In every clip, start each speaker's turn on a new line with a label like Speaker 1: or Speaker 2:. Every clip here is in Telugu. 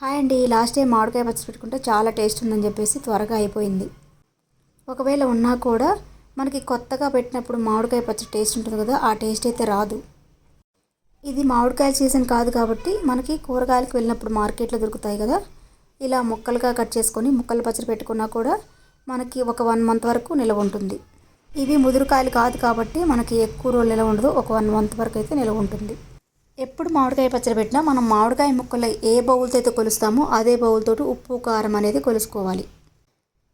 Speaker 1: హాయ్ అండి. లాస్ట్ టైం మామిడికాయ పచ్చడి పెట్టుకుంటే చాలా టేస్ట్ ఉందని చెప్పేసి త్వరగా అయిపోయింది. ఒకవేళ ఉన్నా కూడా మనకి కొత్తగా పెట్టినప్పుడు మామిడికాయ పచ్చడి టేస్ట్ ఉంటుంది కదా ఆ టేస్ట్ అయితే రాదు. ఇది మామిడికాయ సీజన్ కాదు కాబట్టి మనకి కూరగాయలకు వెళ్ళినప్పుడు మార్కెట్లో దొరుకుతాయి కదా. ఇలా ముక్కలుగా కట్ చేసుకొని ముక్కలు పచ్చడి పెట్టుకున్నా కూడా మనకి ఒక వన్ మంత్ వరకు నిలవ ఉంటుంది. ఇవి ముదురుకాయలు కాదు కాబట్టి మనకి ఎక్కువ రోజులు నిలవ ఉండదు. ఒక వన్ మంత్ వరకు అయితే నిలవ ఉంటుంది. ఎప్పుడు మామిడికాయ పచ్చడి పెట్టినా మనం మామిడికాయ ముక్కలు ఏ బౌల్తో అయితే కొలుస్తామో అదే బౌల్తోటి ఉప్పు కారం అనేది కొలుసుకోవాలి.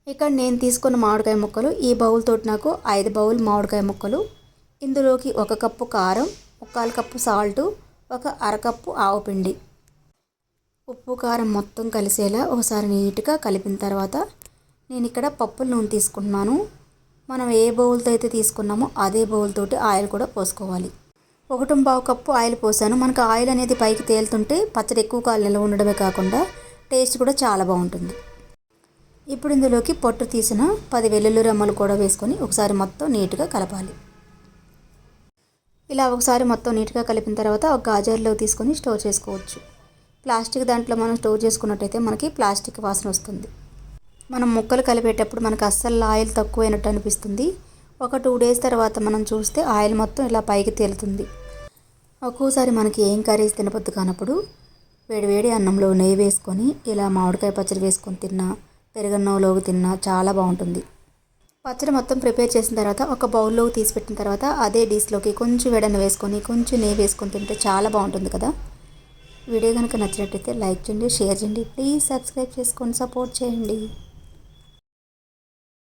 Speaker 1: ఇక్కడ నేను తీసుకున్న మామిడికాయ ముక్కలు ఈ బౌల్తో నాకు ఐదు బౌల్ మామిడికాయ ముక్కలు. ఇందులోకి ఒక కప్పు కారం ముక్కాలు కప్పు సాల్టు ఒక అరకప్పు ఆవుపిండి ఉప్పు కారం మొత్తం కలిసేలా ఒకసారి నీట్గా కలిపిన తర్వాత నేను ఇక్కడ పప్పుల నూనె తీసుకుంటున్నాను. మనం ఏ బౌల్తో అయితే తీసుకున్నామో అదే బౌల్ తోటి ఆయిల్ కూడా పోసుకోవాలి. ఒకటి కప్పు ఆయిల్ పోసాను. మనకు ఆయిల్ అనేది పైకి తేలుతుంటే పచ్చడి ఎక్కువ కాలం నిల్వ ఉండడమే కాకుండా టేస్ట్ కూడా చాలా బాగుంటుంది. ఇప్పుడు ఇందులోకి పొట్టు తీసిన పది వెల్లుల్లి రెమ్మలు కూడా వేసుకొని ఒకసారి మొత్తం నీట్గా కలపాలి. ఇలా ఒకసారి మొత్తం నీట్గా కలిపిన తర్వాత ఒక గాజర్లో తీసుకొని స్టోర్ చేసుకోవచ్చు. ప్లాస్టిక్ దాంట్లో మనం స్టోర్ చేసుకున్నట్టయితే మనకి ప్లాస్టిక్ వాసన వస్తుంది. మనం ముక్కలు కలిపేటప్పుడు మనకు అస్సలు ఆయిల్ తక్కువైనట్టు అనిపిస్తుంది. ఒక టూ డేస్ తర్వాత మనం చూస్తే ఆయిల్ మొత్తం ఇలా పైకి తేలుతుంది. ఒక్కోసారి మనకి ఏం కర్రీస్ తినపొద్దు కానప్పుడు వేడివేడి అన్నంలో నెయ్యి వేసుకొని ఇలా మామిడికాయ పచ్చడి వేసుకొని తిన్నా పెరుగన్నంలోకి తిన్నా చాలా బాగుంటుంది. పచ్చడి మొత్తం ప్రిపేర్ చేసిన తర్వాత ఒక బౌల్లోకి తీసి పెట్టిన తర్వాత అదే డిష్లోకి కొంచెం వేడన్న వేసుకొని కొంచెం నెయ్యి వేసుకొని తింటే చాలా బాగుంటుంది కదా. వీడియో కనుక నచ్చినట్టయితే లైక్ చేయండి షేర్ చేయండి. ప్లీజ్ సబ్స్క్రైబ్ చేసుకొని సపోర్ట్ చేయండి.